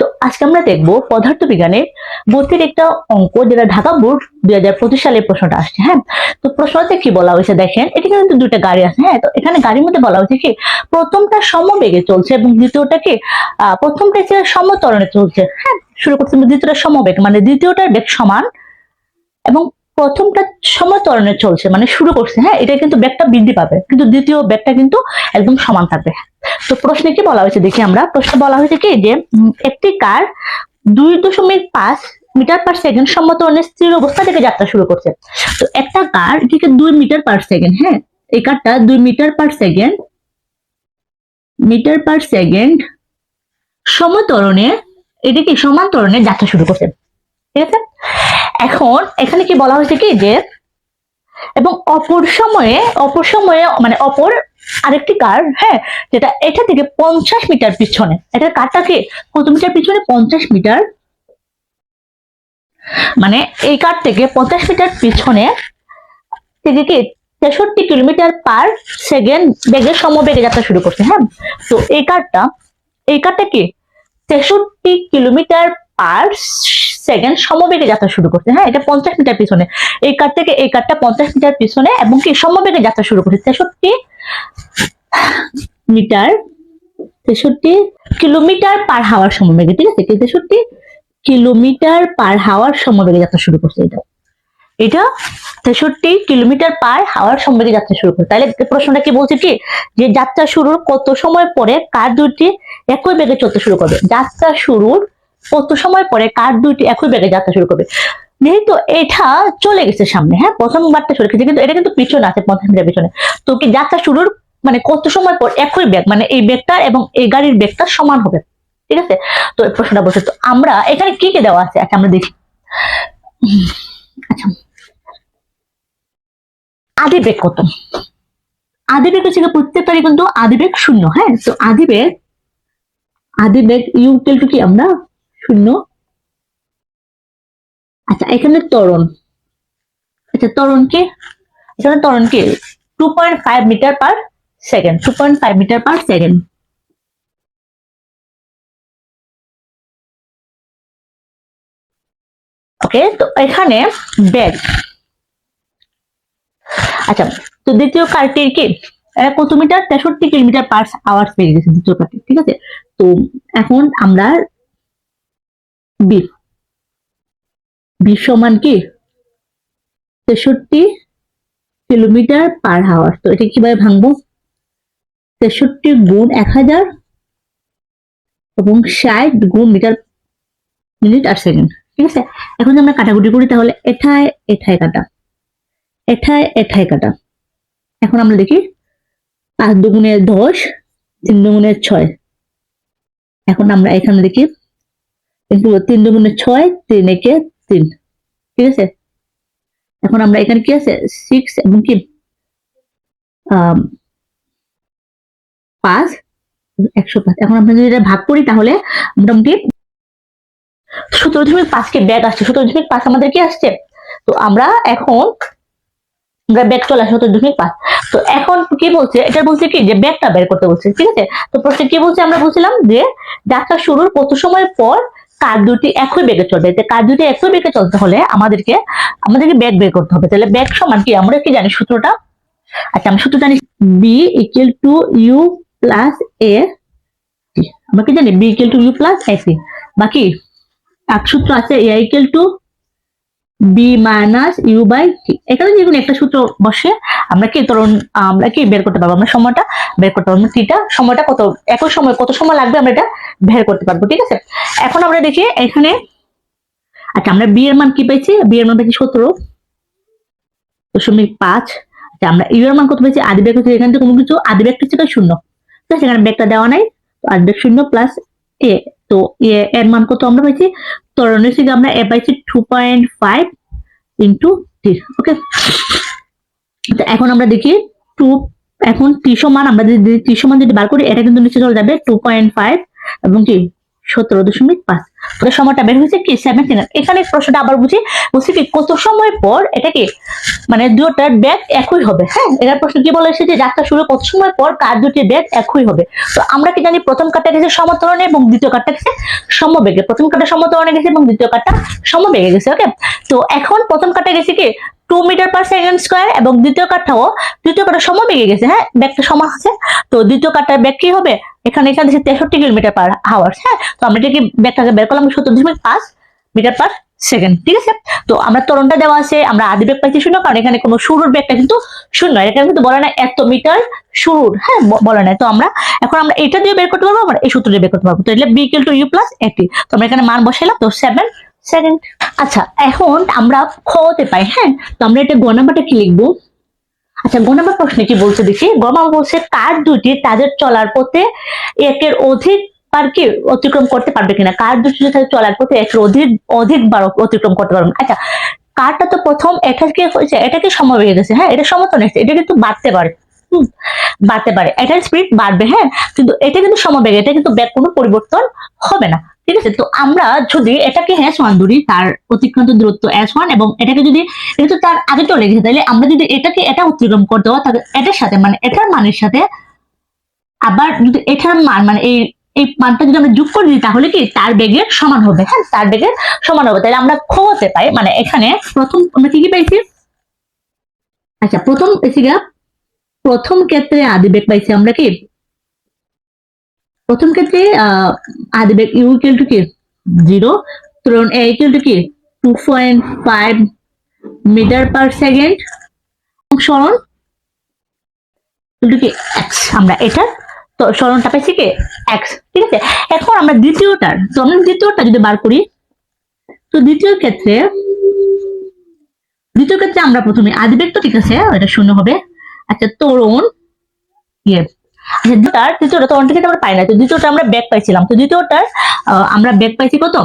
তো আজকে আমরা দেখব ভর্তির একটা অঙ্ক যেটা ঢাকা বোর্ড দুই হাজার পঁচিশ সালের প্রশ্নটা আসছে হ্যাঁ? তো প্রশ্নতে কি বলা হয়েছে দেখেন এখানে কিন্তু দুইটা গাড়ি আছে হ্যাঁ? তো এখানে গাড়ির মধ্যে বলা হয়েছে কি প্রথমটা সমবেগে চলছে এবং দ্বিতীয়টা কি আহ, প্রথমটা হচ্ছে সমতরণে চলছে হ্যাঁ? শুরু করছে দ্বিতীয়টা সমবেগ মানে দ্বিতীয়টার বেগ সমান এবং প্রথমটা সমতরণে চলছে মানে শুরু করছে হ্যাঁ? এটা কিন্তু ব্যাগটা বৃদ্ধি পাবে কিন্তু দ্বিতীয় ব্যাগটা কিন্তু একদম সমান থাকবে। তো প্রশ্নে কি বলা হয়েছে? দেখি আমরা। প্রশ্নে বলা হয়েছে কি যে একটি কার দুই দশমিক পাঁচ মিটার পার সেকেন্ড সমতরণে স্থির অবস্থা থেকে যাত্রা শুরু করছে। তো একটা কার এটিকে দুই মিটার পার সেকেন্ড হ্যাঁ এই কারটা দুই metre per second metre per second সমতরণে, এটি কি সমান্তরণে যাত্রা শুরু করছে। ঠিক আছে? এখন এখানে কি বলা হয়েছে কি যে এবং অপর সময়ে অপর সময়ে মানে অপর আরেকটি কার হ্যাঁ যেটা এটা থেকে পঞ্চাশ মিটার পিছনে। এটার কারটা কি? কত মিটার পিছনে পঞ্চাশ মিটার মানে এই কার থেকে পঞ্চাশ মিটার পিছনে থেকে কি? তেষট্টি কিলোমিটার পার সেকেন্ড বেগের সমবেগে যাত্রা শুরু করছে হ্যাঁ? তো এই কারটা এই কারটা কি? তেষট্টি কিলোমিটার পার সেকেন্ড সমবেগে যাত্রা শুরু করছে। হ্যাঁ এটা পঞ্চাশ মিটার পিছনে। এই কার থেকে এই কারটা পঞ্চাশ মিটার পিছনে এবং কি সমবেগে যাত্রা শুরু করছে। তেষট্টি মিটার, তেষট্টি কিলোমিটার পার হাওয়ার সমবেগে, ঠিক আছে? তেষট্টি কিলোমিটার পার হাওয়ার সমবেগে যাত্রা শুরু করছে এটা। এটা তেষট্টি কিলোমিটার পার হাওয়ার সমবেগে যাত্রা শুরু করছে। তাহলে প্রশ্নটা কি বলছে কি? যে যাত্রা শুরুর কত সময় পরে কার দুটি একই বেগে চলতে শুরু করবে? যাত্রা শুরুর কত সময় পরে কার দুইটি একই বেগে যাত্রা শুরু করবে? যেহেতু এটা চলে গেছে সামনে হ্যাঁ প্রথমবারটা চলে গেছে, কিন্তু এটা কিন্তু পিছনে আছে মিটার পিছনে। তো কি যাত্রা শুরুর মানে কত সময় পর একই বেগ মানে এই বেগটা এবং এই গাড়ির বেগটা সমান হবে? ঠিক আছে? তো এই প্রশ্নটা বলছে, তো আমরা এখানে কি কি দেওয়া আছে? আচ্ছা আমরা দেখি। আচ্ছা। আদিবেগ কত? আদিবেগ হচ্ছে গিয়ে প্রত্যেকটারই কিন্তু আদিবেগ শূন্য হ্যাঁ? তো আদি আদিবেগ আদিবেগ ইউকেল টু কি আমরা? শূন্য। আচ্ছা এখানে ত্বরণ। আচ্ছা ত্বরণ কি? এখানে ত্বরণ কি? Two point five metre per second two point five metre per second okay তো এখানে ব্যাগ। আচ্ছা তো দ্বিতীয় কারটির কি? কত মিটার তেষট্টি কিলোমিটার পার আওয়ার পেয়ে গেছে দ্বিতীয় কারটি, ঠিক আছে? তো এখন আমরা বি। বি সমান কি? তেষট্টি কিলোমিটার পার হাওয়ার। তো এটা কীভাবে ভাঙবো? তেষট্টি গুণ এক হাজার এবং ষাট গুণ মিটার মিনিট আর সেকেন্ড। ঠিক আছে? এখন আমরা কাটাকুটি করি তাহলে এঠায় এঠায় কাটা। এঠায় এঠায় কাটা। এখন আমরা দেখি পাঁচ দুগুণের দশ, তিন দুগুণের ছয়। এখন আমরা এখানে দেখি তিন দুগুণের ছয়, তিন একে তিন। ঠিক আছে? এখন আমরা এখানে কি আছে? সিক্স এবং কি? পাঁচ, একশো পাঁচ। এখন আমরা যদি এটা ভাগ করি তাহলে মোটামুটি সতেরো দশমিক পাঁচকে ব্যাগ আসছে। সতেরো দশমিক পাঁচ আমাদের কি আসছে? তো আমরা এখন ব্যাগ চলে আসে সতেরো দশমিক পাঁচ। তো এখন কি বলছে? এটা বলছে কি? যে ব্যাগটা বের করতে বলছে। ঠিক আছে? তো প্রশ্নে কি বলছে? আমরা বলছিলাম যে যাত্রা শুরুর কত সময় পর কার দুটি একই বেগে চলবে? কার দুটি একই বেগে চলতে হলে আমাদেরকে আমাদেরকে ব্যাগ বের করতে হবে। তাহলে ব্যাগ সমান কি? আমরা কি জানি সূত্রটা? আচ্ছা আমি সূত্র জানি V equal to U plus A আমরা কি জানি? V equal to U plus A বাকি এক সূত্র আছে A equal to V minus U by T এখানে যে কোনো একটা সূত্র বসে আমরা কি ধরুন আমরা কি বের করতে পারব? আমরা সময়টা বের করতে পারব। থিটা সময়টা কত? একই সময় কত সময় লাগবে আমরা এটা বের করতে পারব, ঠিক আছে? এখন আমরা দেখি এখানে আচ্ছা আমরা বি এর মান কি পেয়েছি? বি এর মান পেয়েছি সতেরো দশমিক পাঁচ। আচ্ছা আমরা ইউ এর মান কত পেয়েছি? আদি ব্যাগ হচ্ছে এখান থেকে কোনো কিছু আদি ব্যাগটা হচ্ছে শূন্য। ঠিক আছে, এখানে ব্যাগটা দেওয়া নাই আদি ব্যাগ শূন্য প্লাস এ তো এর মান কত আমরা পাইছি? থেকে আমরা এ পাইছি two point five into okay তো এখন আমরা দেখি টু এখন ত্রিশ মান আমরা যদি টি মান যদি বার করি, এটা কিন্তু নিচে চলে যাবে টু পয়েন্ট ফাইভ এবং কি? সতেরো দশমিক পাঁচ। সময়টা বের হয়েছে কি? সেভেন্টিন এখানে প্রশ্নটা আবার বুঝি, বলছি কি, কত সময় পর এটা কি মানে দুটার ব্যাগ একই হবে? হ্যাঁ এটার প্রশ্ন কি বলে এসেছে যাত্রা শুরু কত সময় পর, কার দুটি ব্যাগ একই হবে? তো আমরা কি জানি, প্রথম কার্ডটা গেছে সমতরণে এবং দ্বিতীয় কাটটা গেছে সমবেগে। প্রথম কাটা সমতরণে গেছে এবং দ্বিতীয় কাটটা সমবেগে গেছে ওকে তো এখন প্রথম কাটা গেছে কি two metre per second square এবং দ্বিতীয় কাঠাও দ্বিতীয় কাটা সমবেগে গেছে হ্যাঁ? ব্যাগটা সমান আছে। তো দ্বিতীয় কাটার ব্যাগ কি হবে? এখানে এখানে দিচ্ছে তেষট্টি কিলোমিটার পার আওয়ার হ্যাঁ? তো আমরা এটাকে ব্যাগটাকে বের করলাম সত্তর দশমিক পাঁচ মিটার পার সেকেন্ড ঠিক আছে? তো আমরা তরণটা দেওয়া আছে, আমরা আদি বেগ পাইছি শূন্য, কারণ এখানে কোনো শুরুর ব্যাগটা কিন্তু শূন্য এখানে কিন্তু বলে না এত মিটার শুরুর হ্যাঁ? বলে নাই তো আমরা এখন আমরা এটা দিয়ে বের করতে পারব, আমরা এই সূত্র দিয়ে বের করতে পারব। তো এটা বিকেল টু ইউ প্লাস এটি তো আমরা এখানে মান বসাইলাম, তো সেভেন সেকেন্ড আচ্ছা এখন আমরা খতে পাই হ্যাঁ? তো আমরা এটা গণামাটা কি লিখব? আচ্ছা গ নম্বর প্রশ্নে কি বলছে দেখি? গ নম্বর বলছে, কার দুটি তাদের চলার পথে একের অধিক বার কি অতিক্রম করতে পারবে কিনা? কার দুটি তাদের চলার পথে একের অধিক অধিক বার অতিক্রম করতে পারবে। আচ্ছা কারটা তো প্রথম এটাকে হয়েছে? এটাকে হয়ে গেছে? হ্যাঁ এটা সমতন এসেছে এটা কিন্তু বাড়তে পারে। বাড়তে পারে। এটার স্পিড বাড়বে হ্যাঁ? কিন্তু এটা কিন্তু সমবেগ এটা কিন্তু ব্যাগ কোনো পরিবর্তন হবে না। ঠিক আছে? তো আমরা যদি এটাকে হ্যাশ ওয়ান ধরি তার অতিক্রান্ত দূরত্ব এস ওয়ান এবং এটাকে যদি এটা তো তার আগে চলে গেছে তাহলে আমরা যদি এটাকে, এটা অতিক্রম করতে হয় তাহলে এটার সাথে মানে এটার মানের সাথে আবার যদি এটার মান মানে এই এই মানটা যদি আমরা যোগ করে দিই, তাহলে কি তার বেগের সমান হবে? হ্যাঁ তার বেগের সমান হবে। তাহলে আমরা খোয়াতে পাই মানে এখানে প্রথম, আমরা কি কি পাইছি? আচ্ছা প্রথম পেয়েছি গা প্রথম ক্ষেত্রে আদি বেগ পাইছি আমরা কি? প্রথম ক্ষেত্রে আদি বেগ ইউ ইকুয়াল টু কি? জিরো তরুণ এ ইকুয়াল টু কি? Two point five metre per second সরণ কি? এক্স আমরা এটা, তো সরণটা পাইছি কি? এক্স ঠিক আছে? এখন আমরা দ্বিতীয়টার তো আমরা দ্বিতীয়টা যদি বার করি, তো দ্বিতীয় ক্ষেত্রে দ্বিতীয় ক্ষেত্রে আমরা প্রথমে আদিবেগ তো ঠিক আছে, এটা শূন্য হবে। আচ্ছা তরুণ ইয়ে আচ্ছা দ্বিতীয়টার তৃতীয়টা তরুণ থেকে আমরা পাই না। তো দ্বিতীয়টা আমরা ব্যাক পাইছিলাম। তো দ্বিতীয়টার আমরা ব্যাক পাইছি কত?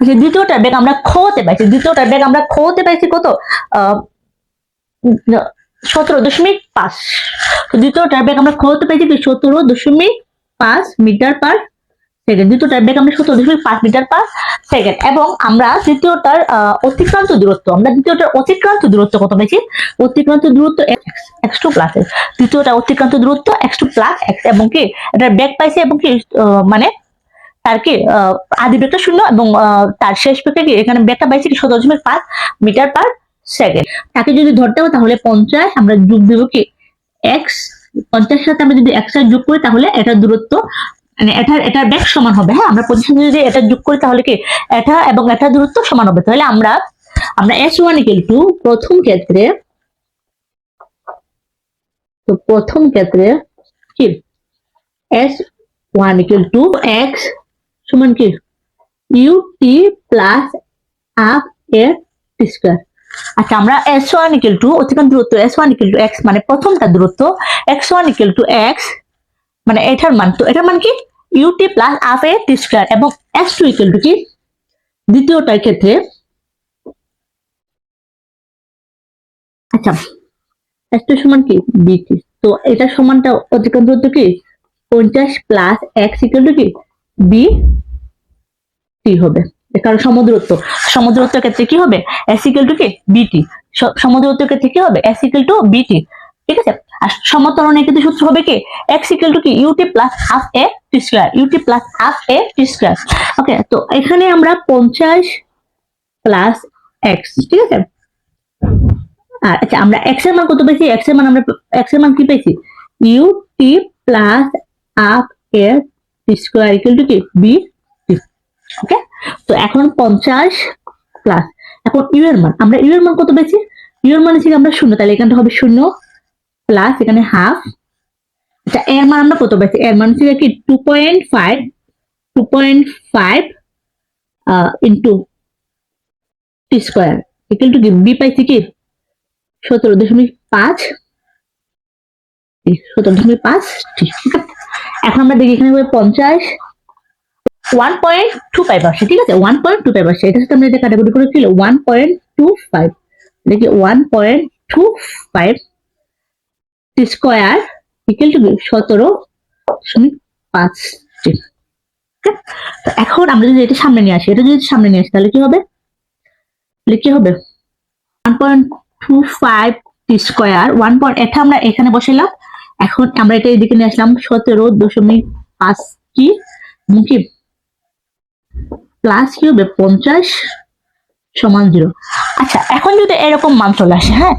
আচ্ছা দ্বিতীয়টার ব্যাগ আমরা খোতে পাইছি। দ্বিতীয়টার ব্যাগ আমরা খোতে পাইছি কত? সতেরো দশমিক পাঁচ। তো দ্বিতীয়টার ব্যাগ আমরা খোতে পাইছি সতেরো দশমিক পাঁচ মিটার পার সেকেন্ড দ্বিতীয়টার ব্যাগ আমরা সতেরো দশমিক পাঁচ মিটার পার সেকেন্ড এবং আমরা দ্বিতীয়টার আহ, অতিক্রান্ত দূরত্ব আমরা দ্বিতীয়টার অতিক্রান্ত দূরত্ব কত পেয়েছি? অতিক্রান্ত দূরত্ব এক্স টু প্লাস এক্স দ্বিতীয়টা অতিক্রান্ত দূরত্ব এক্স টু প্লাস এক্স এবং কি এটার ব্যাগ পাইছে এবং কি মানে তার কি আদি বেগটা শূন্য এবং তার শেষ বেগটা কি এখানে বেগটা পাইছে কি সতেরো দশমিক পাঁচ মিটার পার সেকেন্ড তাকে যদি ধরতে হবে তাহলে পঞ্চাশ আমরা যোগ দেবো কি এক্স পঞ্চাশ সাথে আমরা যদি এক্স যোগ করি তাহলে এটার দূরত্ব মানে এটার এটার ব্যাগ সমান হবে হ্যাঁ? আমরা সাথে যদি এটা যোগ করি তাহলে কি? এটা এবং এটার দূরত্ব সমান হবে। তাহলে আমরা আমরা এস ওয়ান টু প্রথম ক্ষেত্রে, তো প্রথম ক্ষেত্রে কি? S one equal to X সমান কি? ইউ টি প্লাস হাফ এর টি স্কোয়ার আচ্ছা আমরা এস ওয়ান ইকুয়াল টু অতিক্রান্ত দূরত্ব S one equal to X মানে প্রথমটা দূরত্ব X one equal to X মানে এটার মান, তো এটার মান কি? U T plus half A T square এবং এস টু ইকুয়াল টু কি? দ্বিতীয়টার ক্ষেত্রে আচ্ছা এস টু সমান কি? বিটি তো এটা সমানটা অতিক্রান্ত দূরত্ব কি? পঞ্চাশ প্লাস এক্স ইকুয়াল টু কি? বি টি হবে। কারণ সমুদ্রত্ব। সমুদ্রত্বের ক্ষেত্রে কি হবে? এস ইকুয়াল টু কি? বিটি সমুদ্রত্বের ক্ষেত্রে কি হবে? এস ইকুয়াল টু বিটি ঠিক আছে? আর সমতরণের ক্ষেত্রে সূত্র হবে কি? এক্স ইকুয়াল টু কি? U T plus half A T square U T plus half A T square okay তো এখানে আমরা পঞ্চাশ প্লাস এক্স ঠিক আছে? আর আচ্ছা আমরা এক্সের মান কত পেয়েছি? এক্সের মান আমরা এক্সের মান কি পেয়েছি? U T plus half A T square equal to কি? বি ওকে তো এখন পঞ্চাশ প্লাস এখন ইউ এর মান, আমরা ইউ এর মান কত পেয়েছি? ইউ এর মান হচ্ছে আমরা শূন্য, তাহলে এখানটা হবে শূন্য। প্লাস এখানে হাফ আচ্ছা এর মান আমরা কত পেয়েছি এর মান হচ্ছে কি? Two point five two point five into T square equal to কি? বি পাইছি কি? সতেরো দশমিক পাঁচ সতেরো দশমিক পাঁচ ঠিক আছে এখন আমরা দেখি এখানে পঞ্চাশ। ওয়ান পয়েন্ট টু ফাইভ আসছে ঠিক আছে? ওয়ান পয়েন্ট টু ফাইভ আসছে এটার সাথে আমরা এটা কাটাকুটি করে ছিল ওয়ান পয়েন্ট টু ফাইভ দেখি one point two five square equal to সতেরো দশমিক পাঁচ এখন আমরা যদি এটা সামনে নিয়ে আসি, এটা যদি সামনে নিয়ে আসি, তাহলে কি হবে? তাহলে কি হবে? One point two five square one point এটা আমরা এখানে বসাইলাম। এখন আমরা এটা এদিকে নিয়ে আসলাম, সতেরো দশমিক পাঁচ কি? এবং প্লাস কি হবে? পঞ্চাশ সমান জিরো আচ্ছা এখন যদি এরকম মান চলে আসে হ্যাঁ?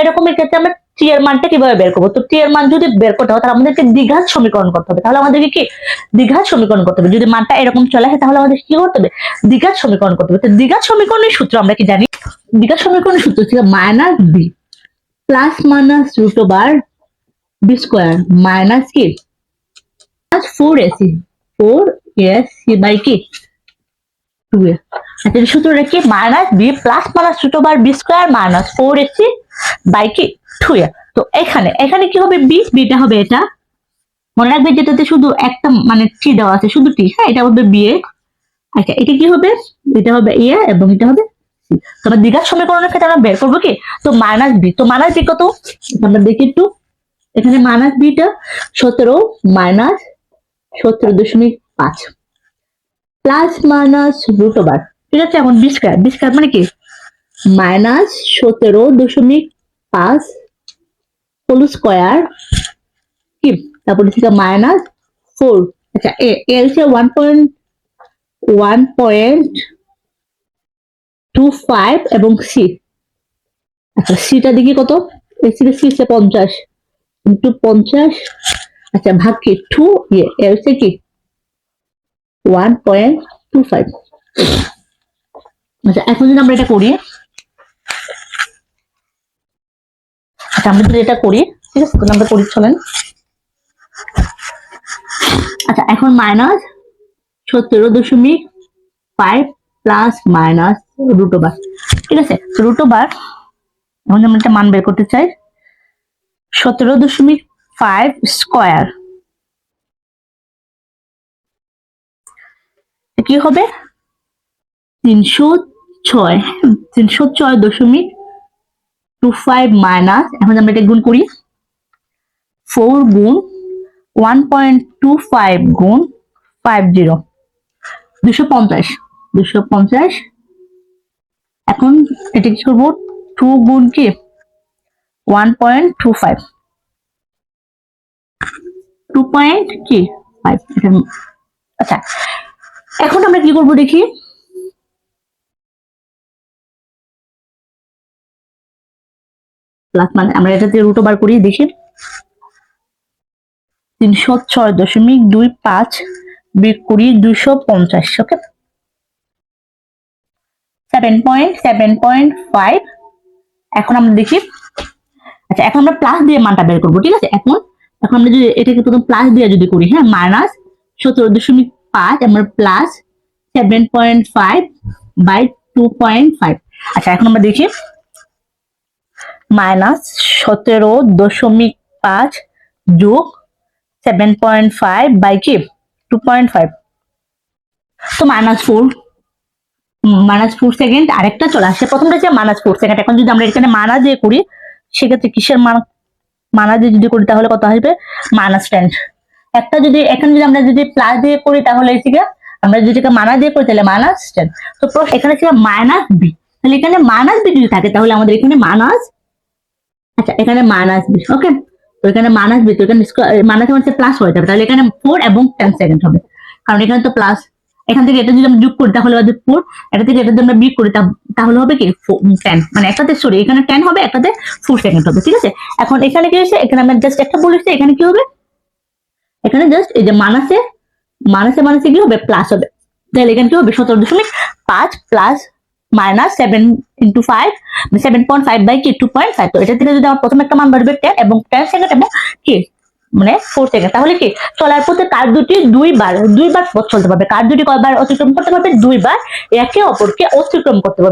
এরকমের ক্ষেত্রে আমরা টি এর মানটা কীভাবে বের করব? তো টি এর মান যদি বের করতে হয়, তাহলে আমাদেরকে দ্বিঘাত সমীকরণ করতে হবে। তাহলে আমাদেরকে কি? দ্বিঘাত সমীকরণ করতে হবে। যদি মানটা এরকম চলে আসে, তাহলে আমাদের কি করতে হবে? দ্বিঘাত সমীকরণ করতে হবে। তো দ্বিঘাত সমীকরণের সূত্র আমরা কি জানি? দ্বিঘাত সমীকরণের সূত্র হচ্ছে minus b plus minus root over b square minus কি ফোর এসি ফোর এস বাই কি টু এ আচ্ছা সূত্রটা কি? Minus b plus minus root over b square minus four a c by কি টু তো এখানে এখানে কি হবে? বি বিটা হবে এটা। মনে রাখবে যেটাতে শুধু একটা মানে টি দেওয়া আছে, শুধু টি হ্যাঁ? এটা হবে বি এ আচ্ছা এটা কি হবে? এটা হবে এ এবং এটা হবে সি তো আমরা দ্বিঘাত সমীকরণের ক্ষেত্রে আমরা বের করব কি? তো মাইনাস বি তো মাইনাস বি কত? আমরা দেখি একটু। এখানে মাইনাস বিটা সতেরো মাইনাস সতেরো দশমিক পাঁচ। প্লাস মাইনাস রুট ওভার ঠিক আছে এখন বি স্কোয়ার বি স্কোয়ার মানে কি? মাইনাস সতেরো দশমিক পাঁচ হোল স্কোয়ার কি তারপরে থেকে মাইনাস ফোর আচ্ছা এ এ হচ্ছে one point one point two five এবং সি আচ্ছা সিটা দেখি কত? সিটা সি হচ্ছে পঞ্চাশ। ইন্টু পঞ্চাশ আচ্ছা ভাগ কি? টু ইয়ে এ হচ্ছে কি? ওয়ান পয়েন্ট টু ফাইভ আচ্ছা এখন যদি আমরা এটা করি আচ্ছা আমরা যদি এটা করি, ঠিক আছে, তাহলে আমরা করি, চলেন। আচ্ছা এখন মাইনাস সতেরো দশমিক five plus minus root over ঠিক আছে রুট ওভার এখন আমরা একটা মান বের করতে চাই। সতেরো দশমিক ফাইভ স্কোয়ার কি হবে? তিনশো ছয় তিনশো ছয় দশমিক টু ফাইভ মাইনাস এখন আমরা এটা গুণ করি ফোর গুণ ওয়ান পয়েন্ট টু ফাইভ গুণ ফাইভ জিরো দুশো পঞ্চাশ দুশো পঞ্চাশ। এখন এটা কি করব টু গুণ কি? One point two five two point কি? ফাইভ আচ্ছা এখন আমরা কি করব দেখি? প্লাস মানে আমরা এটাতে রুটো বার করি দেখি তিনশো ছয় দশমিক দুই পাঁচ বিয়োগ করি দুইশো পঞ্চাশ okay seven point seven point five এখন আমরা দেখি। আচ্ছা এখন আমরা প্লাস দিয়ে মানটা বের করব, ঠিক আছে? এখন এখন আমরা যদি এটাকে প্রথম প্লাস দিয়ে যদি করি হ্যাঁ মাইনাস সতেরো দশমিক পাঁচ, আমরা plus seven point five by two point five আচ্ছা এখন আমরা দেখি। মাইনাস সতেরো দশমিক পাঁচ যোগ সেভেন পয়েন্ট ফাইভ বাই কি? Two point five. তো minus four. Minus four second আরেকটা চলে আসে। প্রথমটা হচ্ছে মাইনাস ফোর সেকেন্ড। এখন যদি আমরা এখানে মানা দিয়ে করি, সেক্ষেত্রে কিসের মান? মানা দিয়ে যদি করি তাহলে কত আসবে? Minus ten. একটা যদি, এখানে যদি আমরা যদি প্লাস দিয়ে করি তাহলে এদিকে আমরা যদি মানা দিয়ে করি তাহলে মাইনাস টেন। তো এখানে ছিল মাইনাস বি। তাহলে এখানে মাইনাস বি যদি থাকে তাহলে আমাদের এখানে মাইনাস আচ্ছা এখানে মাইনাস বি ওকে তো এখানে মাইনাস বি তো এখানে মাইনাস হচ্ছে প্লাস হয়ে যাবে। তাহলে এখানে ফোর এবং টেন সেকেন্ড হবে। কারণ এখানে তো প্লাস এখান থেকে এটা যদি আমরা যোগ করি, তাহলে হবে ফোর এটা থেকে এটা যদি আমরা বিয়োগ করি তাহলে হবে কি? টেন মানে একটাতে সরি এখানে টেন হবে, একটাতে ফোর সেকেন্ড হবে, ঠিক আছে? এখন এখানে কি হয়েছে? এখানে আমরা জাস্ট একটা বলেছি, এখানে কি হবে? এখানে জাস্ট এই যে মানাসে মানাসে মানাসে কি হবে? প্লাস হবে। তাহলে এখানে কি হবে? সতেরো দশমিক পাঁচ plus minus seven into five seven point five by কি টু পয়েন্ট ফাইভ তো এটা থেকে যদি আমার প্রথম একটা মান বাড়বে টেন এবং টেন সেকেন্ড এবং কি মানে ফোর সেকেন্ড তাহলে কি চলার পথে কার দুটি দুইবার দুইবার পথ চলতে পারবে? কার দুটি কয়বার অতিক্রম করতে পারবে? দুইবার। একে অপরকে অতিক্রম করতে পারবে।